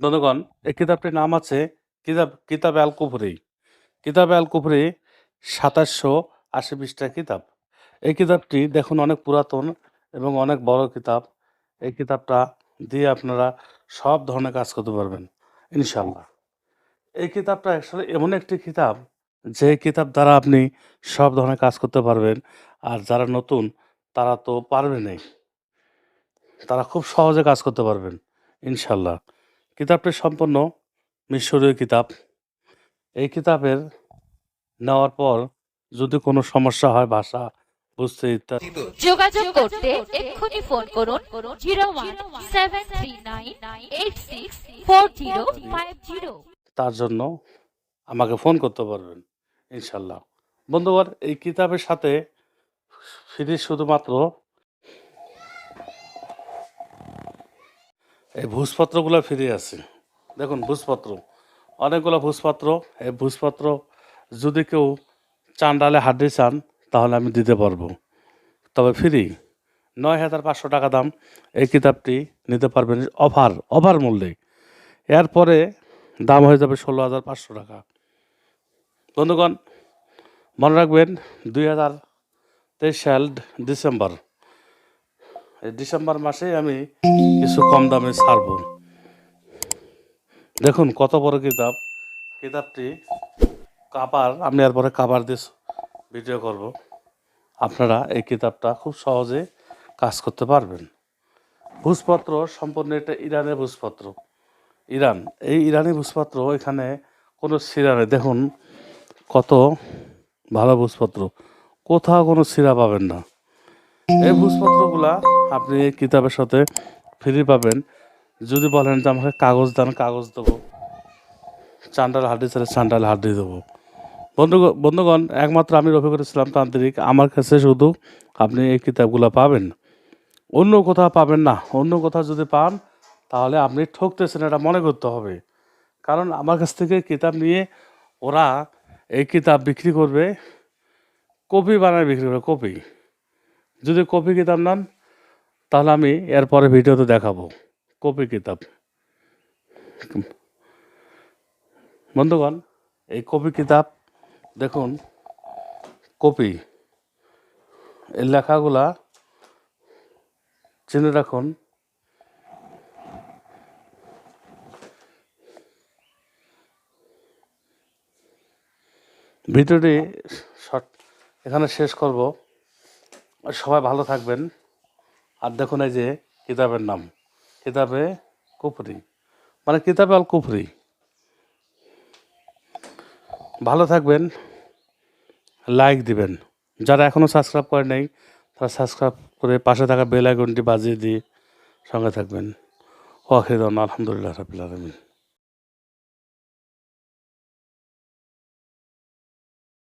বন্ধুগণ, এই কিতাবটির নাম আছে কিতাব কিতাব আল কুফরি কিতাব আল কুফরি সাতাশশো আশি পৃষ্ঠা কিতাব। এই কিতাবটি দেখুন অনেক পুরাতন এবং অনেক বড় কিতাব। এই কিতাবটা দিয়ে আপনারা সব ধরনের কাজ করতে পারবেন ইনশাল্লাহ এই কিতাবটা আসলে এমন একটি কিতাব যে কিতাব দ্বারা আপনি সব ধরনের কাজ করতে পারবেন আর যারা নতুন, তারা তো পারবেনই তারা খুব সহজে কাজ করতে পারবেন ইনশাল্লাহ কিতাবটি সম্পূর্ণ মিশরীয় কিতাব। এই কিতাবের নেওয়ার পর যদি কোনো সমস্যা হয় ভাষা বুঝতে ইত্যাদি। যোগাযোগ করতে এক্ষুনি ফোন করুন zero one seven three nine eight six four zero five zero. তার জন্য আমাকে ফোন করতে পারবেন ইনশাল্লাহ। বন্ধুগণ এই কিতাবের সাথে ফ্রি শুধুমাত্র এই ভূষপত্রগুলো ফ্রি আছে দেখুন ভূষপত্র অনেকগুলো ভূষপত্র এই ভূষপত্র যদি কেউ চান্ডালে হাড্ডি চান, তাহলে আমি দিতে পারব। তবে ফ্রি। নয় হাজার পাঁচশো টাকা দাম। এই কিতাবটি নিতে পারবেন অফার অফার মূল্যে। এরপরে দাম হয়ে যাবে ষোলো হাজার পাঁচশো টাকা। বন্ধুগণ, মনে রাখবেন, দুই হাজার তেইশ সাল ডিসেম্বর। ডিসেম্বর মাসে আমি কিছু কম দামে ছাড়ব। দেখুন কত বড় কিতাব। কিতাবটি কাবার, আমি এরপরে কাবার দিয়ে ভিডিও করব। আপনারা এই কিতাবটা খুব সহজে কাজ করতে পারবেন। ভূষপত্র সম্পূর্ণ এটা ইরানের ভূষপত্র ইরান, এই ইরানি ভূষপত্র এখানে কোনো সিরা নেই। দেখুন কত ভালো ভূষপত্র কোথাও কোনো সিরা পাবেন না। এই ভূষপত্রগুলা আপনি এই কিতাবের সাথে ফ্রি পাবেন। যদি বলেন যে আমাকে কাগজ দেন, কাগজ দেবো। চান্ডাল হাড্ডি ছেড়ে চান্ডাল হাড্ডি দেবো। বন্ধু বন্ধুগণ, একমাত্র আমি রফিকুল ইসলাম তান্ত্রিক। আমার কাছে শুধু আপনি এই কিতাবগুলো পাবেন। অন্য কোথাও পাবেন না। অন্য কোথাও যদি পান, তাহলে আপনি ঠকতেছেন, এটা মনে করতে হবে। কারণ আমার কাছ থেকে কিতাব নিয়ে ওরা এই কিতাব বিক্রি করবে, কপি বানায় বিক্রি করবে, কপি। যদি কপি কিতাব নেন, তাহলে আমি এরপরে ভিডিওতে দেখাবো। কপি কিতাব। বন্ধুগণ, এই কপি কিতাব, দেখুন, কপি। এই লেখাগুলা চিনে রাখুন। ভিডিওটি শর্ট, এখানে শেষ করব। সবাই ভালো থাকবেন। আর দেখুন এই যে কিতাবের নাম। কিতাবে কুফরি। মানে কিতাবে আল কুফরি। ভালো থাকবেন। লাইক দিবেন। যারা এখনও সাবস্ক্রাইব করে নেই, তারা সাবস্ক্রাইব করে পাশে থাকা বেল আইকনটি বাজিয়ে দিয়ে সঙ্গে থাকবেন। ওয়াহিদ আলহামদুলিল্লাহ রাবিল আলমিন।